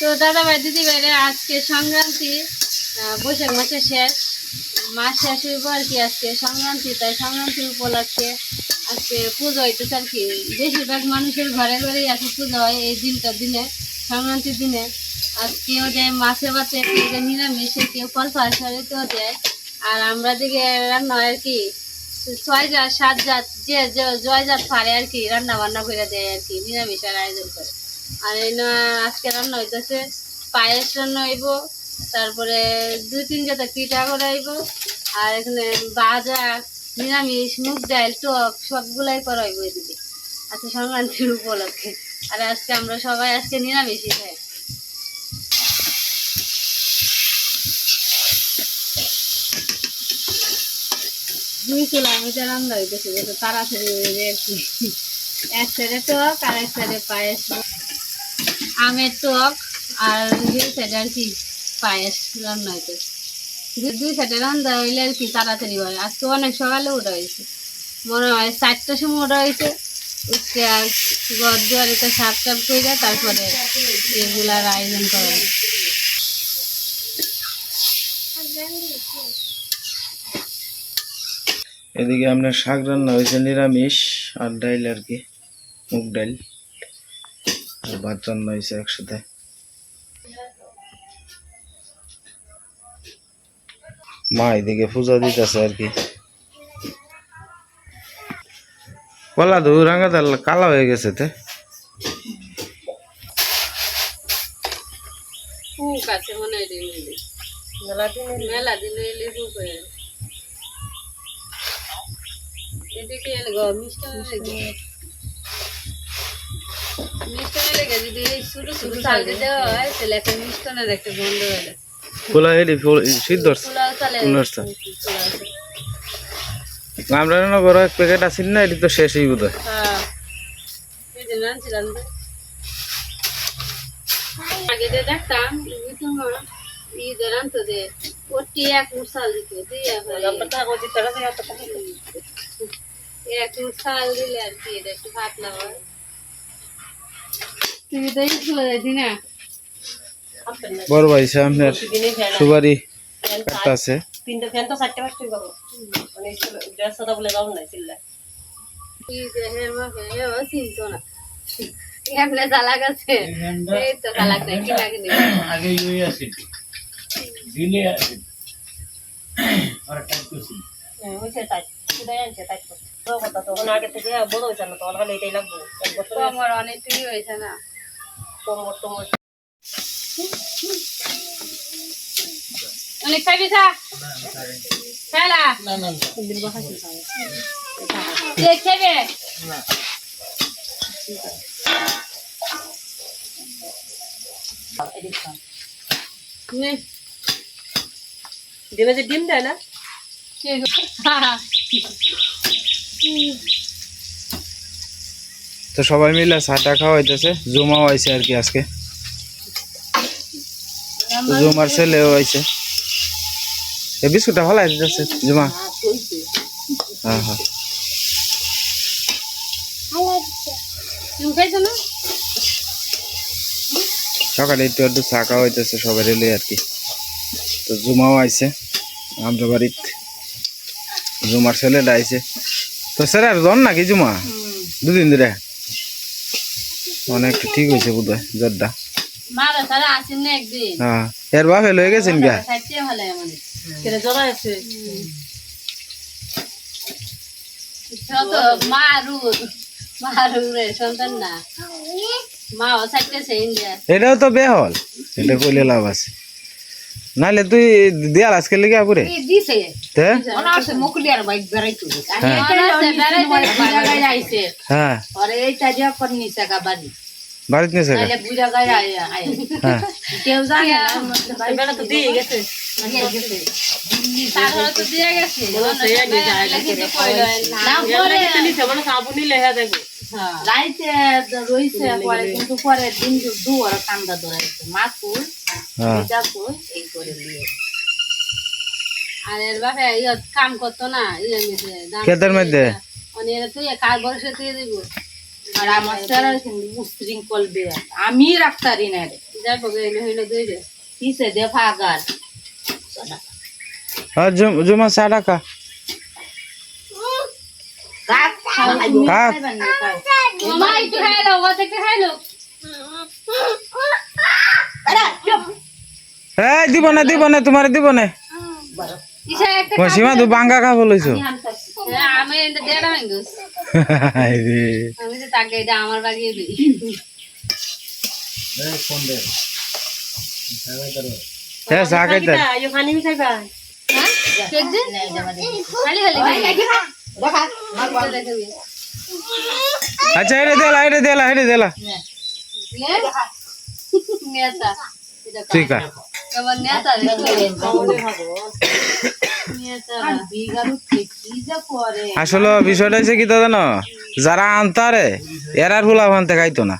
তো দাদা ভাই দিদি ভাইরা আজকে সংক্রান্তি বৈশাখ মাসের শেষ। মাস শেষ হইব আর কি আজকে সংক্রান্তি, তাই সংক্রান্তি উপলক্ষে আজকে পুজো হইতেছে আর কি। বেশিরভাগ মানুষের ঘরে ঘরেই আছে পুজো হয় এই দিনটার দিনে, সংক্রান্তির দিনে। আর কেউ দেয় মাছে ভাতে, কেউ দেয় নিরামিষে, কেউ ফল ফাঁসারিতেও দেয়। আর আমরা দিকে রান্না হয় আর কি, ছয় জাত, সাত জাত, যে- জয় জাত পারে আর কি রান্না বান্না করে দেয় আর কি, নিরামিষের আয়োজন করে। আর এই আজকে রান্না হইতেছে পায়েস রান্না হইব, তারপরে দুই তিন জাতের পিঠা করাইব আর এখানে বাজা, নিরামিষ, মুগ ডাল, টক, সবগুলাই করা হইব এদিকে। আজকে সংক্রান্তির উপলক্ষে। আর আজকে আমরা সবাই আজকে নিরামিষই খাই। দুই তো রান্না হইতেছে তাড়াতাড়ি এক সাইডে টক আর এক সাইডে পায়েস। আমের টক আর দুই সাইডে আর কি পায়েস রান্না হইতেছে দুই সাইডে রান্না হইলে আর কি তাড়াতাড়ি হয়। আজকে অনেক সকালে ওটা হয়েছে মনে হয় চারটার সময় ওটা হয়েছে উঠতে আর ঘর দুয়ারিতে সাপ টাপ করে তারপরে এগুলার আয়োজন করা। এদিকে আপনার শাক রান্না হয়েছে নিরামিষ আর ডাইল আর কি, মুগ ডাইল। আর ভাত হয়েছে একসাথে। মা এদিকে পূজা দিতেছে আর কি। কলা দু রাঙা দাল কালা হয়ে গেছে তে। মেলে। হয়ে লেগে। যদি এই চালতে দেওয়া হয় তাহলে একটা একটা গন্ধ হয়ে খোলা হেলি সিদ্ধ। আমরা এক প্যাকেট না এটি তো শেষই বোধ হয় হ্যাঁ। আগে যে দেখতাম বুঝতো মা ঈদে ওটি এক মুঠ চাল দিত দিয়ে এক দিলে আর কি এটা একটু পাতলা হয় বড় ভাই আপনার একটা আছে। তিনটে ফ্যান তো চারটে পাঁচটা মানে দেড়শোটা বলে যাও না চিল্লা ঈদে হের মাকে হেও চিনতো না। এমনি চালাক আছে। এই তো চালাক নাই কি লাগে আগে ইউই আছে দিলে আছে আর টাইপ করছি। হয়েছে তাই শুধু আনছে তাই তো কথা তখন আগে থেকে বড় হয়েছে না তখন খালি এটাই লাগবো। আমার অনেকটুকুই হয়েছে না। কোমর টোমর অনেক খাবি খা। খেলা। না না কে খাবে? নে, ডিমে যে ডিম দেয় না। তো সবাই মিলে চাটা খাওয়া হইতেছে জুমাও আইছে আর কি আজকে। জুমার ছেলেও আইছে। এ বিস্কুটটা ভালো দিতেছে জুমা। হ্যাঁ হ্যাঁ সকালে একটু একটু চা খাওয়া হইতেছে সবাই এলে আর কি। তো জুমাও আইছে আমরা বাড়িত। জুমার ছেলেটা আইছে। তো স্যার আর জন নাকি জুমা? দুদিন ধরে। অনেক ঠিক হয়েছে বোধ হয় জ্বরটা হ্যাঁ এর বাপ লয়ে গেছেন গা খাইতে ভালো আমাদের কেটে জড়া আছে। যত মারুর মারুরে সন্তান না। মাও চাইতেছে ইন্ডিয়া। এটাও তো বেহল এটা কইলে লাভ আছে। নাহলে তুই দেয়াল আজকে লেগে আপুরে দিছে তে আছে মুকুলিয়ার বাইক বেড়াইতে হ্যাঁ আইছে হ্যাঁ আর এইটা যে করে নিছে গাবানি বাড়িতে নিছে গা? বুড়া গায়ে আয় হ্যাঁ কেউ জানে না বেড়া তো দিয়ে গেছে দিয়ে মানে হ্যাঁ। দেখো রাইতে রইছে পরে কিন্তু পরে দিন দুয়ার কান্দা ধরাইছে মাকুল হ্যাঁ। এই করে নিয়ে। আর এর বাপে কাম করতো না ইয়ে মধ্যে? ক্ষেতের মধ্যে অনেক তুই তুই দিব। আর আমার স্যার উশৃঙ্খল বে আমি রাখতারি না রে। গেলে হইল দুই রে। কিসে দে ফাগার জুমা চা ডাকা থেকে এই দিব না দিব না তোমার দিব না তুই বাঙ্গা হ্যাঁ, আচ্ছা এটা দেলা এটা দেলা এটা দেলা ঠিক আছে। আসলে বিষয়টা হচ্ছে কি তো জানো? যারা আনতারে এরার ফুলা ভানতে খাইতো না।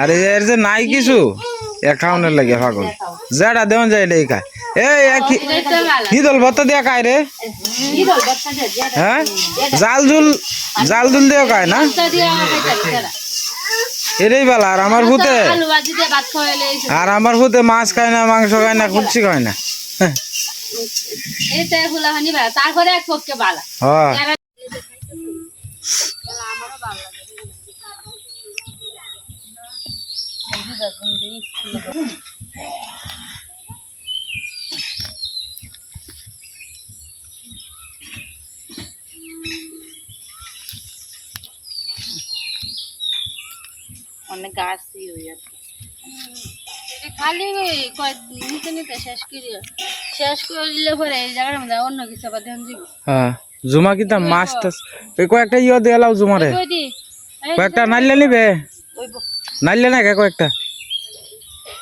আর এর যে নাই কিছু এ খাওয়ানোর লাগে পাগল। যেটা দেওয়া যায় এটাই খায়। এই ভালো হিদল ভত্তা দিয়া খায় রে। হ্যাঁ? জাল জুল জাল জুল দিয়ে খায় না? এটাই ভালো আর আমার ভূতে আর আমার ভূতে মাছ খায় না মাংস খায় না কুচ্ছি খায় না। তারপরে এক পক্ষে ভালো হ্যাঁ। অনেক গাছই হয়ে যাচ্ছে খালি কয় নিতে নিতে শেষ করি শেষ করলে পরে এই জায়গার মধ্যে অন্য কিছু আবার ধ্যান দিব। হ্যাঁ জুমা কিতা মাছ টাছ এই কয়েকটা ইয়ে দিয়ে লাও জুমারে। কয়েকটা নাইলে নিবে। নাইলে না কে কয়েকটা?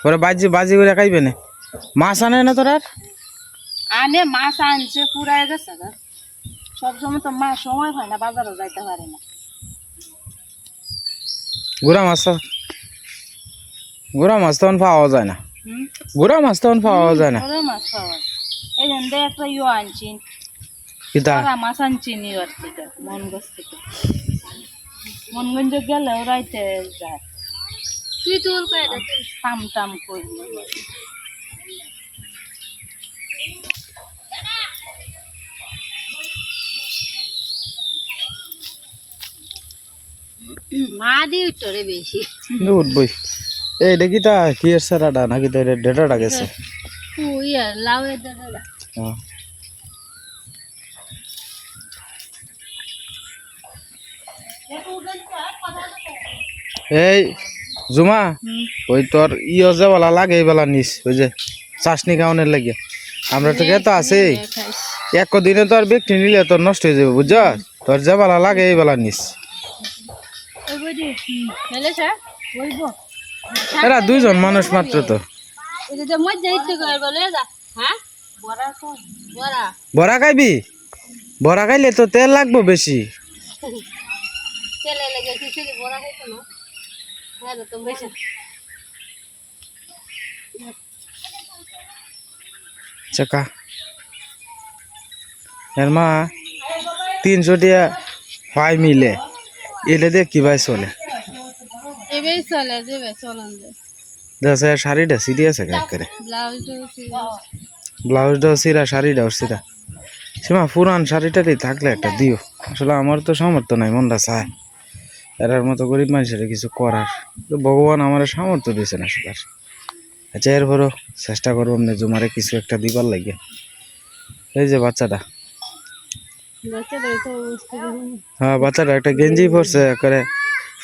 ওরা বাজি বাজি করে খাইবে না। মাছ আনে না তোর আর? আনে মাছ আনছে পুরাই গেছে গা। সবসময় তো মা সময় হয় না বাজারও যাইতে পারে না। গুড়া মাছ গুড়া মাছ তখন পাওয়া যায় না। গুড়া মাছ তখন পাওয়া যায় না। মাছ খাওয়া এই জন্য একটা ইয়ে আনছি। কিতা মাছ আনছি নিউর থেকে মনগঞ্জ থেকে। মনগঞ্জ গেলে ওরাইতে যায়। টাম টাম করব মা দি উঠরে বেশি। উঠবই এই দেখিতা কি এর সারাটা? নাকি তো ডেটাটা গেছে? ওই আর লাউ এর দাদা হ্যাঁ। এই জুমা ওই তোর ইয় যে বলা লাগে এই বেলা নিস ওই যে চাষনি খাওয়ানোর লাগে। আমরা তো তো আছে এক দিনে তো আর ব্যক্তি নিলে তোর নষ্ট হয়ে যাবে বুঝছ? তোর যে বেলা লাগে এই বেলা নিস। বলব? এরা দুইজন মানুষ মাত্র তো। হ্যাঁ? বড়া খাইবি? বড়া খাইলে তো তেল লাগবো বেশি। তেলে লেগে খিচুড়ি বড়া খাইতো না? রে, তুমি বেশি চাকা। এর মা তিনশো টিয়া হয় মিলে এটা দিয়ে কি ভাই চলে? এবেই চলে দেবে চলন দে। দেখছে শাড়িটা সিরি আছে কাজ করে। ব্লাউজটা ব্লাউজটাও সিরা শাড়িটাও সিরা সীমা পুরান শাড়িটারই থাকলে একটা দিও। আসলে আমার তো সামর্থ্য নাই মনটা চায়। এরার মতো গরিব মানুষের কিছু করার। ভগবান আমার সামর্থ্য দিয়েছে না সেটার আচ্ছা এরপরও চেষ্টা করব না জুমারে কিছু একটা দিবার লাগে এই যে বাচ্চাটা। হ্যাঁ বাচ্চাটা একটা গেঞ্জি পরছে করে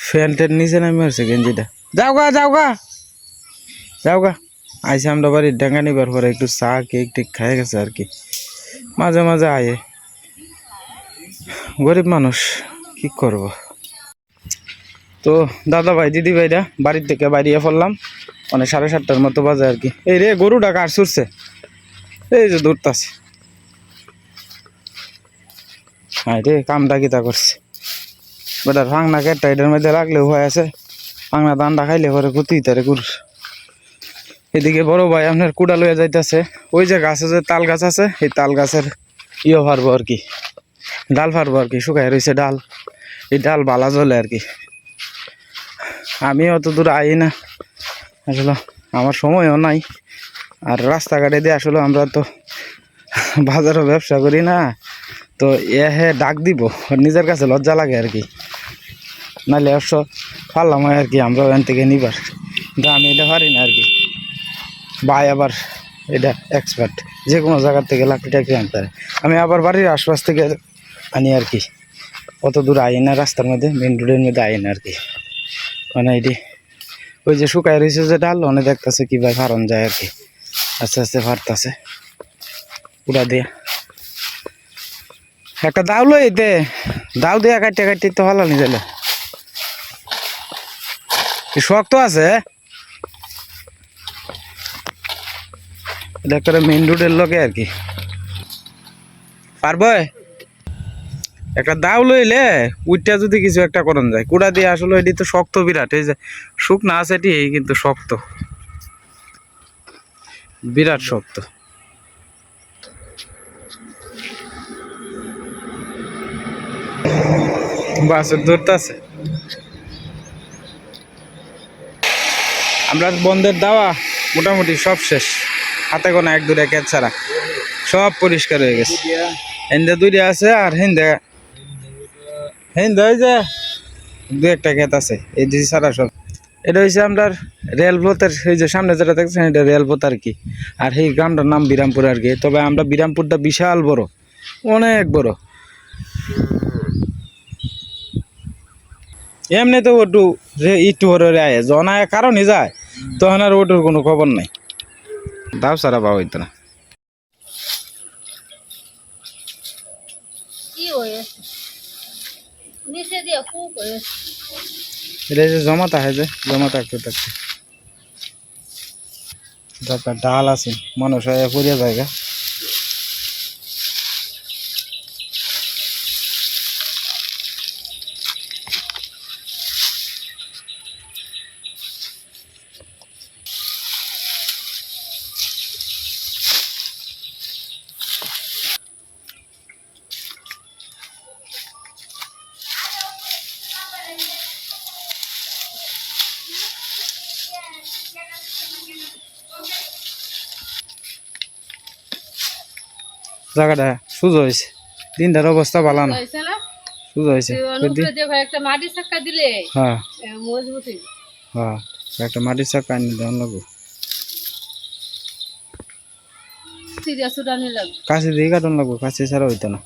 ফ্যান্টের নিচে নামে আসছে গেঞ্জিটা। যাও গা যাও গা। যাও গা। আইসে আমরা বাড়ির ডাঙ্গা নিবার পরে একটু চা, কেক টেক খাই গেছে আর কি। মাঝে মাঝে আয়ে। গরিব মানুষ, কি করব? তো দাদা ভাই দিদি ভাইরা বাড়ির থেকে বাইরিয়ে পড়লাম। মানে সাড়ে সাতটার মতো বাজে আর কি। এই রে, গরুটা কার ছুটছে? এই যে দৌড়তাছে। হ্যাঁ রে, কামটা কিতা করছে? বেটার ফাংনা কেটটা এটার মধ্যে লাগলে ভয় আছে। ফাংনা দানটা খাইলে পরে ক্ষতি তারে কুর এদিকে বড় ভাই আপনার কুড়া লইয়া যাইতেছে। ওই যে গাছ আছে, তাল গাছ আছে, এই তাল গাছের ইয়ে ফারবো আর কি। ডাল ফারবো আর কি শুকাই রয়েছে ডাল। এই ডাল বালা জ্বলে আর কি। আমি অত দূর আই না। আসলে আমার সময়ও নাই। আর রাস্তাঘাটে দিয়ে আসলে আমরা তো বাজারও ব্যবসা করি না। তো এ হে ডাক দিব, নিজের কাছে লজ্জা লাগে আর কি। নাহলে অবশ্য পারলাম আর কি, আমরা ওখান থেকে নিবার। কিন্তু আমি এটা পারি না আর কি। ভাই আবার এটা এক্সপার্ট যে কোনো জায়গার থেকে লাকড়ি টাকড়ি আনতে পারে। আমি আবার বাড়ির আশপাশ থেকে আনি আর কি। অত দূর আই না, রাস্তার মধ্যে, মেন রোডের মধ্যে আই না আর কি। মানে এটি ওই যে শুকায় রয়েছে যে ডাল, অনেক দেখতেছে কীভাবে ফারন যায় আর কি। আস্তে আস্তে ফারতাছে। পুরা দিয়া। একটা দাও লই এতে দাও দিয়া কাটতে কাটতে তো ভালো নি দিলে শক্ত আছে এটা করে মেন রোডের লোকে আর কি। পারবে একটা দাও লইলে উইটা যদি কিছু একটা করন যায়। কুড়া দিয়ে আসলে এটি তো শক্ত বিরাট, এই যে শুকনা আছে এটি কিন্তু শক্ত। বিরাট শক্ত। বাসের ধরতে আছে। আমরা বন্ধের দাওয়া মোটামুটি সব শেষ। হাতে গোনা এক দুটা ক্যাচ ছাড়া। সব পরিষ্কার হয়ে গেছে। হেন্দে দুইটা আছে আর হেন্দে যে দু একটা আছে, এই এটা আপনার রেলপথের এই যে সামনে যেটা দেখছেন রেলপথ আর কি। আর এই গ্রামটার নাম বিরামপুর আর কি। তবে আমরা বিরামপুরটা বিশাল বড়, অনেক বড়। এমনি তো ওটু আয়, জনায় কারণে যায়, তখন আর ওটুর কোনো খবর নাই। তাও সারা পাওয়া না কি হয়েছে নিচে দিয়ে খুব করে এটা যে জমা থাকে যে জমা থাকতে। থাকতে ডাল আছে, মানুষ হয় পড়িয়া জায়গা জায়গাটা সুযোগ হয়েছে। দিনটার অবস্থা ভালো না। সুযোগ হয়েছে। একটা মাটি চাক্কা দিলে হ্যাঁ। মজবুত। হ্যাঁ একটা মাটির চাকা আনি দেওয়ান লাগবো কাছে দিয়ে কাটন লাগবো কাছে ছাড়া হইতো না।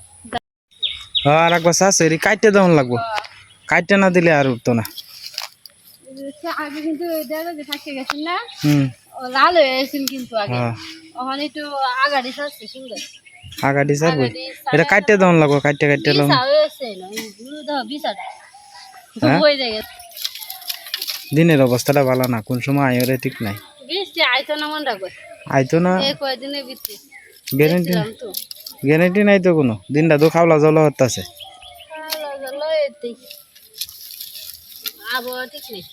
হ্যাঁ আর একবার চাষে কাইটে দেওয়ান লাগবো। কাইটে না দিলে আর উঠতো না। আগে কিন্তু দেখা গেছেন না লাল হয়ে কিন্তু আগে। হ্যাঁ। ওখানে একটু আগাড়ি চাচ্ছে সুন্দর। আগাড়ি এটা কাইটে কাইটে লাম বিছা হয়েছে না দেখো বিছাটা হ্যাঁ? দিনের অবস্থাটা ভালো না কোন সময় আয়রে ঠিক নাই। আইতো না মন আইতো না। বৃষ্টি? গ্যারেন্টি গ্যারেন্টি নাই তো কোনো। দিনটা তো খাওলা জলা জ্বলো এতেই আবহাওয়া ঠিক নেই।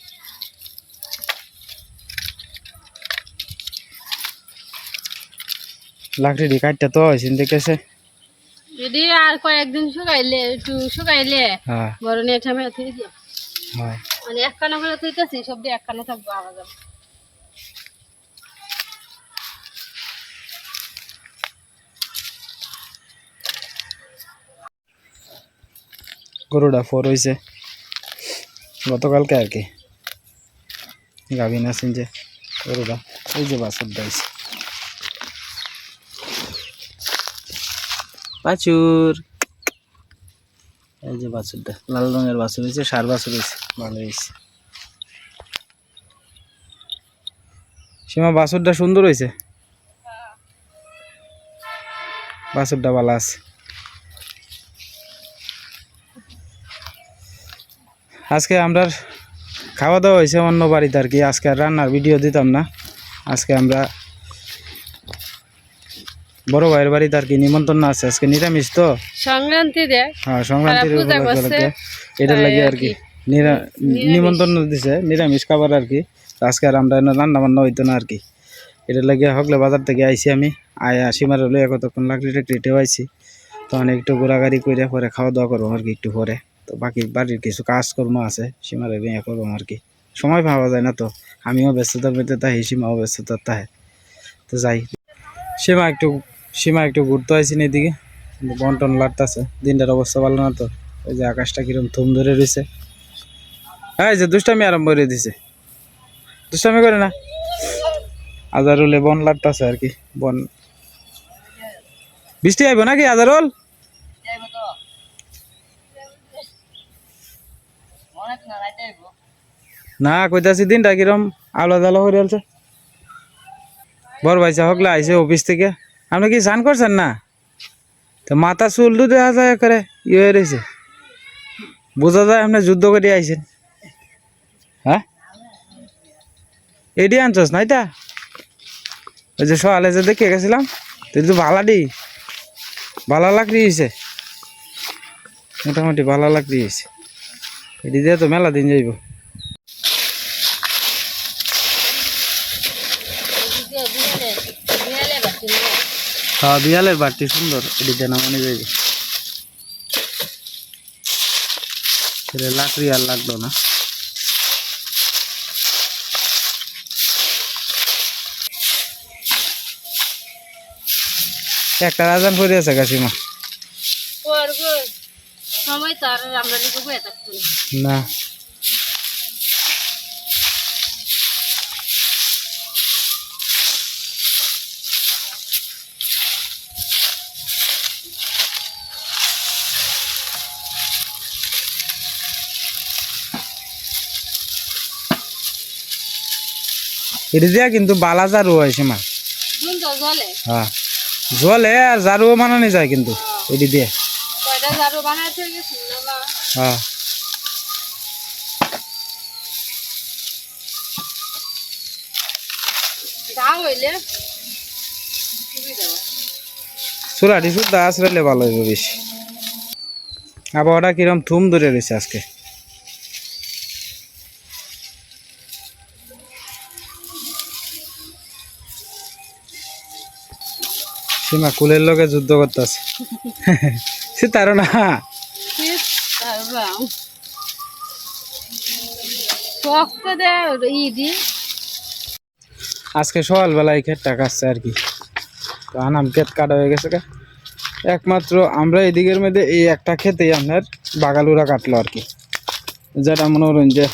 লাকড়ি দি কাটতে তো হয়েছে দেখেছে যদি আর কয়েকদিন শুকাইলে একটু শুকাইলে হ্যাঁ। বড় নিয়ে ঠামে থেকে দিও। হ্যাঁ। মানে এক কানা করে থইতেছি সব দিয়ে এক কানা থাকব আবার যাব। গরুটা ফোর হয়েছে গতকালকে আর কি। গাভিন আছেন যে গরুটা এই যে বাছুর দাইছে বাছুর। এই যে বাছুরটা, লাল রঙের বাছুর হয়েছে, সার বাছুর হয়েছে ভালো হয়েছে। সীমা, বাছুরটা সুন্দর হয়েছে? বাছুরটা ভালো আছে। আজকে আমরা খাওয়া দাওয়া হয়েছে অন্য বাড়িতে আর কি, আজকে রান্নার ভিডিও দিতাম না। আজকে আমরা বড় ভাইয়ের বাড়িতে আর কি নিমন্ত্রণ আছে আজকে নিরামিষ তো? সংক্রান্তি দেয় হ্যাঁ সংক্রান্তির। এটার লাগে আর কি নিমন্ত্রণ দিছে নিরামিষ খাবার আর কি। আজকে আর আমরা রান্না বান্না হইতো না আর কি। এটার লাগে হকলে বাজার থেকে আইছি আমি আয় সীমার হলে কতক্ষণ লাকড়ি টাকড়িটেও আইছি তখন একটু ঘোরাঘুরি করে পরে খাওয়া দাওয়া করব আর কি একটু পরে। তো বাকি বাড়ির কিছু কাজকর্ম আছে সীমার বিয়ে করব আর কি। সময় পাওয়া যায় না তো আমিও ব্যস্ততার মধ্যে তাই সীমাও ব্যস্ততার তাই। তো যাই। সীমা একটু সীমা একটু ঘুরতে আইসি না এদিকে। কিন্তু বন্টন লাটতেছে দিনটার অবস্থা ভালো না তো। ওই যে আকাশটা কিরম থুম ধরে রয়েছে হ্যাঁ যে দুষ্টামি আরম্ভ করে দিছে। দুষ্টামি করে না। আজারুলে বন লাটতেছে আর কি, বন। বৃষ্টি আইব নাকি আজারুল? না, কইতাছি দিনটা কিরম আলো জালো হয়ে আছে বড় ভাই হকলে আইসে অফিস থেকে। আপনি কি স্নান করছেন না? তো মাথা চুল তো দেখা যায় করে ইয়ে রয়েছে। বোঝা যায় আপনি যুদ্ধ করে আইছেন। হ্যাঁ? এডি আনছস নাই তা ওই যে সকালে যে দেখে গেছিলাম, তুই তো ভালা দি ভালো লাকড়ি হয়েছে মোটামুটি ভালো লাকড়ি হয়েছে এটি দিয়ে তো মেলা দিন যাইব এদিকে বিয়ালে বিয়ালে বাকি না হ্যাঁ বিয়ালের বাড়তি সুন্দর এটি দিয়ে নামানি যাইব লাকড়ি আর লাগল না। একটা রাজান করে আছে কাশিমা। সময় তো আর আমরা না। এটি দিয়া কিন্তু বালা জারু হয় মা হ্যাঁ। জলে আর জারুও মানানি যায় কিন্তু এটি দিয়ে। হ্যাঁ। চুলাটি শুদ্ধ আশ্রাইলে ভালো হইব বেশি। আবহাওয়াটা কিরম থুম ধরে রয়েছে আজকে। সীমা কুলের লোকে যুদ্ধ করতেছে। সে তার না। আজকে সকালবেলায় ক্ষেতটা কাটছে আর কি। তো আনাম ক্ষেত কাটা হয়ে গেছে। একমাত্র আমরা এদিকের মধ্যে এই একটা ক্ষেতেই আপনার বাগালুরা কাটলো আর কি। যেটা মনে করেন যে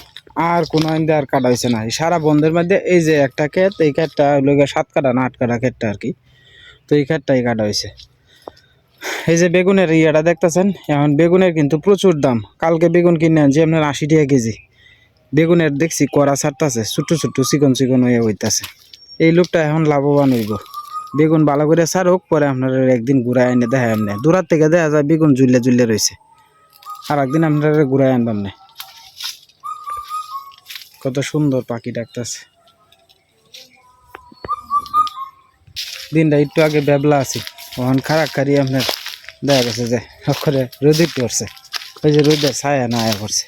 আর কোনো আইন্দে আর কাটা হয়েছে না। এই সারা বন্ধের মধ্যে এই যে একটা ক্ষেত এই ক্ষেতটা গিয়ে সাত কাটা না আট কাটা ক্ষেতটা আর কি। তো এই ক্ষেতটাই কাটা হয়েছে। এই যে বেগুনের ইয়েটা দেখতেছেন, এখন বেগুনের কিন্তু প্রচুর দাম। কালকে বেগুন কিনে আনছি, আপনার আশি টাকা কেজি। বেগুনের দেখছি কড়া ছাড়তাছে, ছোট্ট ছোট্ট চিকন চিকন হয়ে হইতাছে। এই লোকটা এখন লাভবান হইব। বেগুন ভালো করে ছাড়ুক, পরে আপনার একদিন ঘুরায় এনে দেখা এমনি দূরার থেকে দেখা যায় বেগুন জুলে জুলে রয়েছে আর একদিন আপনার ঘুরায় আনবাম না। কত সুন্দর পাখি ডাকতেছে। দিনটা একটু আগে বেবলা আছি। ওখান খারাপ খারি আপনার দেখা গেছে যে, অক্ষরে রোদিত পড়ছে। ওই যে রোদের ছায়া না আয়া পড়ছে।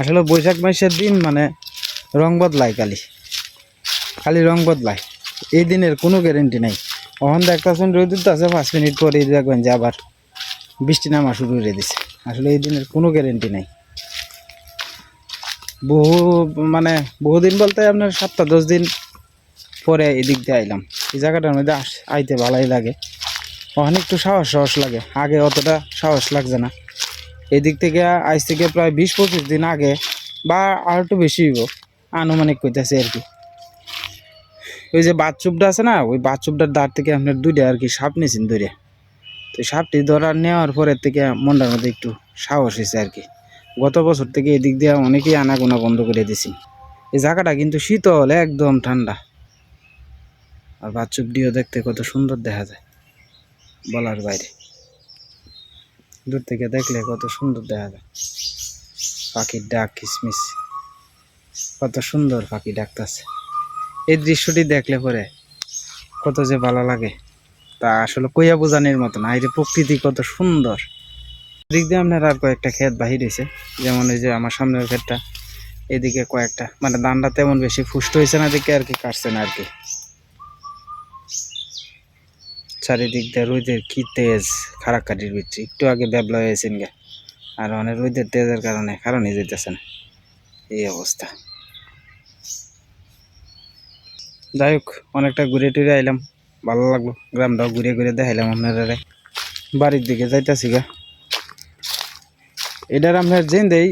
আসলে বৈশাখ মাসের দিন মানে রং বদলায় খালি খালি রং বদলায়। এই দিনের কোনো গ্যারেন্টি নাই। ওখান দেখতেছেন রোদিত আছে পাঁচ মিনিট পরে দেখবেন যে আবার বৃষ্টি নামা শুরু করে দিছে। আসলে এই দিনের কোনো গ্যারেন্টি নাই। বহু মানে বহুদিন বলতে আপনার সপ্তাহ দশ দিন পরে এদিক দিয়ে আইলাম। এই জায়গাটার মধ্যে আইতে ভালোই লাগে। ওখানে একটু সাহস সাহস লাগে। আগে অতটা সাহস লাগছে না। এদিক থেকে, আজ থেকে প্রায় বিশ পঁচিশ দিন আগে বা আর একটু বেশি হইব, আনুমানিক কইতেছে আর কি। ওই যে বাথচুপটা আছে না, ওই বাথচুপটার দাঁড় থেকে আপনার দুইটা আর কি সাপ নিয়েছেন ধরে। তো সাপটি ধরার নেওয়ার পরের থেকে মনটার মধ্যে একটু সাহস হয়েছে আর কি। গত বছর থেকে এদিক দিয়ে অনেকেই আনাগোনা বন্ধ করে দিছি এই জায়গাটা কিন্তু শীতল, একদম ঠান্ডা। আর বাথচুপটিও দেখতে কত সুন্দর দেখা যায়, বলার বাইরে। দূর থেকে দেখলে কত সুন্দর দেখা যায়। পাখির ডাক কিসমিস, কত সুন্দর পাখি ডাকতেছে। এই দৃশ্যটি দেখলে পরে কত যে ভালো লাগে, তা আসলে কইয়া বোঝানোর মতো না। এই যে প্রকৃতি কত সুন্দর। দিক দিয়ে আপনার আর কয়েকটা ক্ষেত বাহির হয়েছে যেমন এই যে আমার সামনের ক্ষেতটা, এদিকে কয়েকটা মানে ধানটা তেমন বেশি ফুষ্ট হয়েছে না দিকে আর কি কাটছে না আর কি। চারিদিক দিয়ে রোদের কি তেজ খারাকাটির ভিতরে একটু আগে ব্যবলা হয়েছেন গে। আর অনেক রোদের তেজের কারণে কারণে যেতেছে না। এই অবস্থা। যাই হোক, অনেকটা ঘুরে টুরে আইলাম। ভালো লাগল। গ্রামটাও ঘুরে ঘুরে দেখাইলাম আপনারা বাড়ির দিকে যাইতাছি গা। এটার আপনার জেন দেই,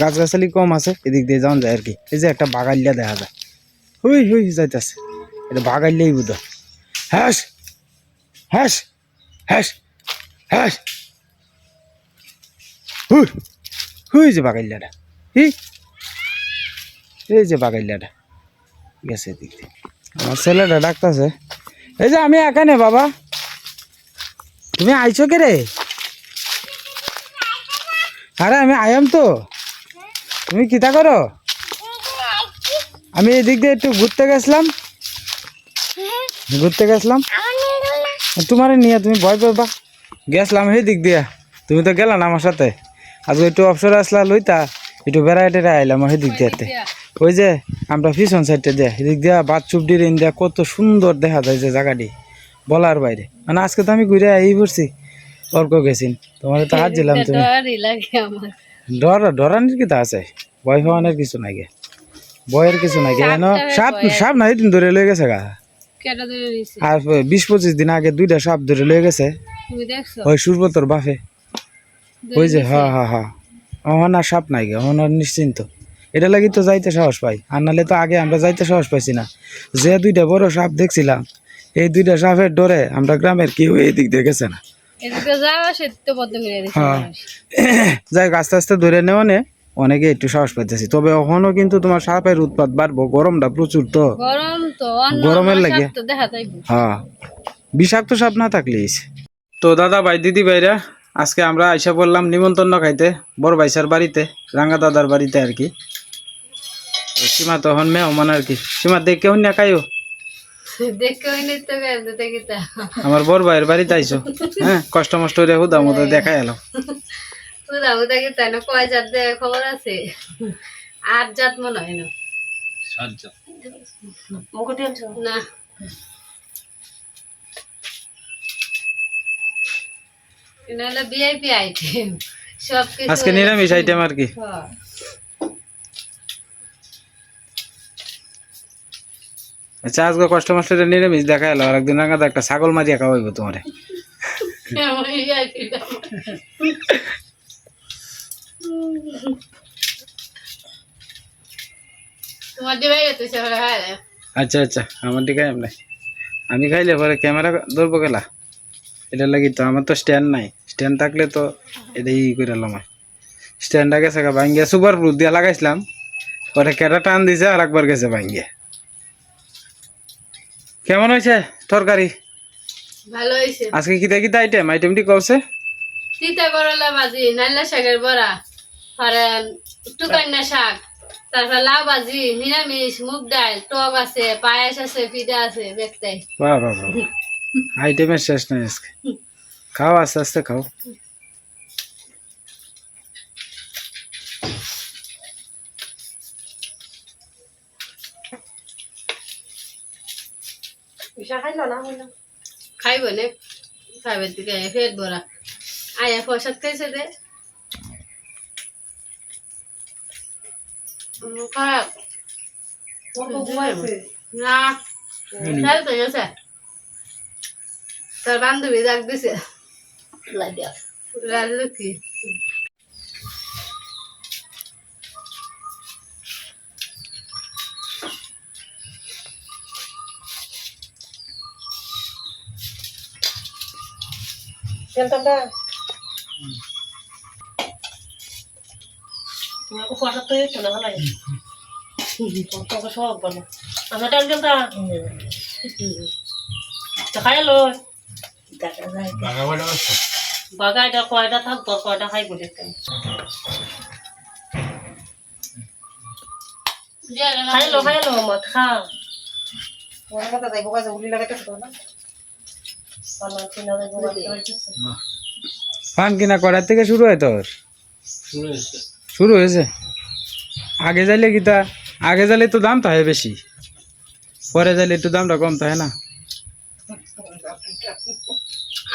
গাছগাছালি কম আছে, এদিক দিয়ে যাওয়া যায় আর কি এই যে একটা বাগাইলিয়া দেখা যায়। হুই হুই, যাইতাছে। এটা বাগাইলেই বুধ হ্যাস হ্যাস হ্যাস হ্যাস হুই হুই যে বাগাইলিয়াটা হি? এই যে বাগাইলিয়াটা গেছে দিয়ে। আমার ছেলেটা ডাকতেছে, এই যে আমি এখানে বাবা। তুমি আইছো কে রে? আরে আমি আয়াম তো। তুমি কিতা করো? আমি এদিক দিয়ে একটু ঘুরতে গেছিলাম। ঘুরতে গেছিলাম। তোমার নিয়ে তুমি ভয় পাবা। গেছিলাম সেই দিক দিয়া। তুমি তো গেলা না আমার সাথে? আজকে একটু অবসর আসলা লইতা একটু বেড়াই টেড়াই আইলাম সেই দিক দিয়াতে। ওই যে আমরা পিছন সাইডটা দিয়ে এদিক দিয়া বাদ চুপ দিয়ে দিয়া কত সুন্দর দেখা যায় যে জায়গাটি বলার বাইরে। মানে আজকে তো আমি ঘুরে এই পড়ছি অর্ক গেছিন। তোমার তো হাত দিলাম তুমি। ডর ডরানির কি তা আছে? ভয় হওয়ানোর কিছু নাই গে। ভয়ের কিছু নাই গে। সাপ সাপ নাই দিন ধরে লয়ে গেছে গা। আর বিশ পঁচিশ দিন আগে দুইটা সাপ ধরে লয়ে গেছে। ওই সুরবতর বাফে ওই যে হ্যাঁ অহন আর সাপ নাই গে অহন আর নিশ্চিন্ত। এটা লাগি তো যাইতে সাহস পাই। আর নাহলে তো আগে আমরা যাইতে সাহস পাইছি না। যে দুইটা বড় সাপ দেখছিলাম এই দুইটা সাপের ডরে আমরা গ্রামের কেউ এই দিক দিয়ে গেছে না। হ্যাঁ। যাই হোক, আস্তে আস্তে ধরে নেওয়া নে। অনেকে একটু সাহস পাইতেছি। তবে এখনও কিন্তু তোমার সাপের উৎপাত বাড়বো গরমটা প্রচুর তো। গরম তো গরমের লাগে? দেখা হ্যাঁ। বিষাক্ত সাপ না থাকলেই তো দাদা ভাই দিদি ভাইরা আজকে আমরা আইসা বললাম নিমন্ত্রণ খাইতে বড় ভাইসার বাড়িতে রাঙ্গা দাদার বাড়িতে আর কি। তো সীমা তখন মেহমান আর কি। সীমা দেখে কেউ না খাইও? দেখে আমার বড় ভাইয়ের বাড়িতে আইসো। হ্যাঁ কষ্ট মষ্ট হুদা মতো দেখাই এলো উদা উদা কিতা না? কয় জাত দে খবর আছে? আট জাত মনে হয় না। না। নাহলে ভিআইপি আইটেম সব কিছু আজকে নিরামিষ আইটেম আর কি। হ্যাঁ। আচ্ছা আজকে কষ্ট মষ্ট নিরামিষ দেখা এলো আর একদিন রাঙ্গাতে একটা ছাগল মারিয়া খাওয়াইব তোমারে। আচ্ছা আচ্ছা আমার আছে এমনি আমি খাইলে পরে ক্যামেরা ধরবো গেলা এটা লাগি তো আমার তো স্ট্যান্ড নাই। স্ট্যান্ড থাকলে তো এটা ই করে এলাম স্ট্যান্ডটা গেছে ভাঙ্গিয়া সুপার প্রুফ দিয়ে লাগাইছিলাম। পরে কেটা টান দিছে আর একবার গেছে ভাঙ্গিয়া। কেমন হয়েছে তরকারি? ভালো হয়েছে। আজকে কিতা কিতা আইটেম আইটেমটি কওছে? তিতা করলা ভাজি নাল্লা শাকের বড়া। পরে টুকান্না শাক তারপর লাউ ভাজি নিরামিষ মুগ ডাল টক আছে পায়েস আছে পিঠা আছে দেখতে। বাহ বাহ বাহ আইটেমের শেষ নাই আজকে। খাও আস্তে আস্তে খাও। খাইব নে। খাইব দিকে ফের বড়া। আয়া পয়সা খাইছে দে। উম, খারাপ না তাই তো গেছে তোর বান্ধবী ডাক দিছে লাল কি তোমাকে তো না সব বলো। আমরা টাইম চলতা তো খাই লো বাগাইটা কয়টা থাকব কয়টা খাইবো দেখতে খাই লো খাই লো মত খাও পান কিনা করার থেকে শুরু হয় তোর? শুরু হয়েছে। আগে যাইলে কিতা আগে যাইলে তো দাম হয় বেশি। পরে যাইলে একটু দামটা কম হয় না।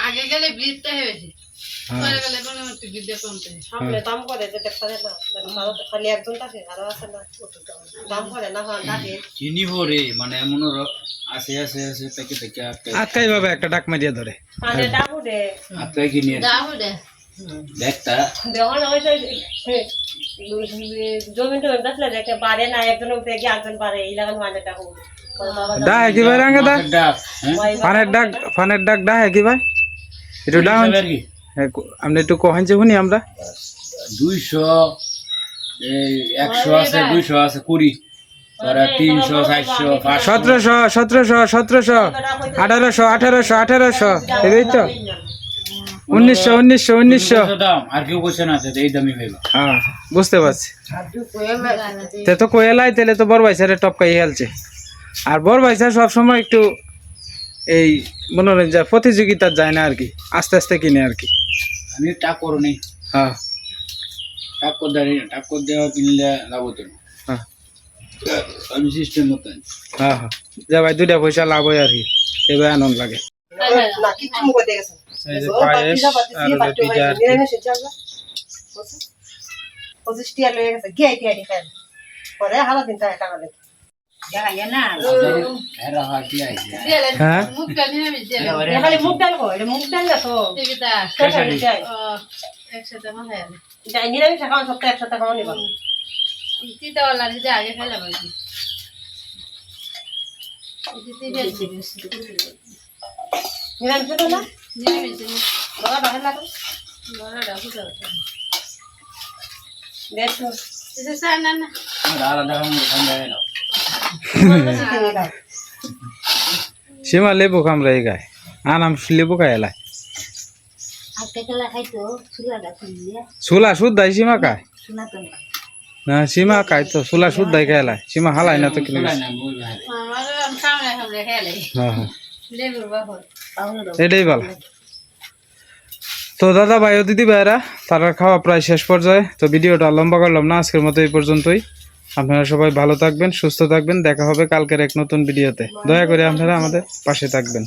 আগে গেলে হয়ে বেশি। হ্যাঁ। থাকে মানে এমন আছে আছে আছে থেকে থেকে আটকাই ভাবে একটা ডাক মারিয়া ধরে। মানে আটকাই কিনে। রে দেখতা দেওয়ান জমি টমি বেসলে দেখে পারে না একজন উপরে গিয়ে একজন পারে এই লাগান ডাকু ডা কি ভাই রাঙ্গে দা ডাক হ্যাঁ? ফানের ডাক ফানের ডাক ডা কি ভাই। একটু ডা হিসাবে আর কি আপনি একটু কহাইছে শুনি আমরা। দুইশো এই একশো আছে দুইশো আছে কুড়ি। তিনশো চারশো সতেরোশো সতেরোশো সতেরোশো আঠারোশো আঠারোশো আঠারোশো। এই তো? উনিশশো উনিশশো উনিশশো। দাম আর কেউ বসে না এই হইল হ্যাঁ বুঝতে পারছি। তে তো কোয়েলাই তেলে তো বড় ভাইসারে টপকাই হেলছে আর বড় ভাইসা সবসময় একটু এই মনোরঞ্জন প্রতিযোগিতা যায় না আর কি আস্তে আস্তে কিনে আর কি। আমি টাক করো নেই হ্যাঁ। টাক করে দেয় টাক করে দেওয়া কিনলে লাভ হতো না। হ্যাঁ। আমি সিস্টেম হ্যাঁ হ্যাঁ। যা ভাই দুইটা পয়সা লাভ হয় আর কি। এবার আনন্দ লাগে। না কিছু মুখ এই যে পায়েস আর হলো পিঠা আর। পঁচিশ টিয়া লয়ে গেছে গিয়ে টিয়া খাই পরে হালা দিন টাকা টাকা লেগে এরা হাতি আইছে দিলে হ্যাঁ মুখটা নিয়ে আমি দিলে খালি মুখ ডাল কো না নিরামিষ না সীমা লেবু কামড়াই গায়। আনাম লেবু এলাই সুলা সীমা খায়। না সীমা খায় তো সুলা সীমা হালাই না তো কিনে। হ্যাঁ হ্যাঁ। এটাই ভালো। তো দাদা ভাই, ও দিদি ভাইরা তারা খাওয়া প্রায় শেষ পর্যায়ে। তো ভিডিওটা লম্বা করলাম না, আজকের মতো এই পর্যন্তই। আপনারা সবাই ভালো থাকবেন, সুস্থ থাকবেন। দেখা হবে কালকের এক নতুন ভিডিওতে। দয়া করে আপনারা আমাদের পাশে থাকবেন।